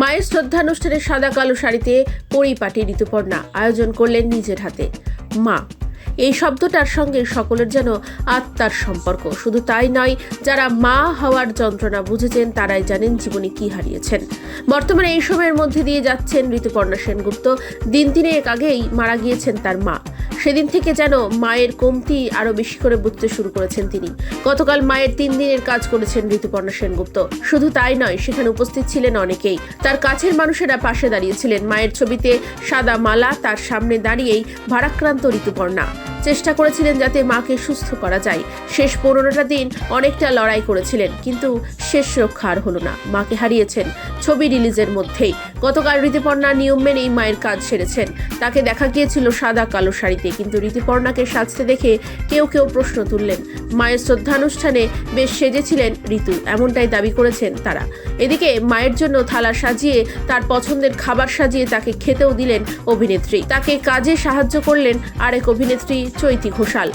মায়ের শ্রদ্ধানুষ্ঠানে সাদা কালো শাড়িতে পরিপাটি ঋতুপর্ণা আয়োজন করলেন নিজের হাতে। মা, এই শব্দটার সঙ্গে সকলের যেন আত্মার সম্পর্ক। শুধু তাই নয়, যারা মা হওয়ার যন্ত্রণা বুঝেছেন, তারাই জানেন জীবনে কি হারিয়েছেন। বর্তমানে এই সময়ের মধ্যে দিয়ে যাচ্ছেন ঋতুপর্ণা সেনগুপ্ত। দিন তিনেক আগেই মারা গিয়েছেন তার মা। সেদিন থেকে যেন মায়ের কমতি আরও বেশি করে বুঝতে শুরু করেছেন তিনি। গতকাল মায়ের তিন দিনের কাজ করেছেন ঋতুপর্ণা সেনগুপ্ত। শুধু তাই নয়, সেখানে উপস্থিত ছিলেন অনেকেই। তার কাছের মানুষেরা পাশে দাঁড়িয়েছিলেন। মায়ের ছবিতে সাদা মালা তার সামনে দাঁড়িয়েই ভারাক্রান্ত ঋতুপর্ণা। চেষ্টা করেছিলেন যাতে মাকে সুস্থ করা যায়। শেষ পনেরোটা দিন অনেকটা লড়াই করেছিলেন, কিন্তু শেষ রক্ষা আর হলো না। মাকে হারিয়েছেন ছবি রিলিজের মধ্যেই। গতকাল ঋতুপর্ণা নিয়ম মেনেই মায়ের কাজ সেরেছেন। তাকে দেখা গিয়েছিল সাদা কালো শাড়িতে, কিন্তু ঋতুপর্ণাকে সাজতে দেখে কেউ কেউ প্রশ্ন তুললেন। মায়ের শ্রদ্ধানুষ্ঠানে বেশ সেজেছিলেন ঋতু, এমনটাই দাবি করেছেন তারা। এদিকে মায়ের জন্য থালা সাজিয়ে, তার পছন্দের খাবার সাজিয়ে তাকে খেতেও দিলেন অভিনেত্রী। তাকে কাজে সাহায্য করলেন আরেক অভিনেত্রী চৈতি ঘোষাল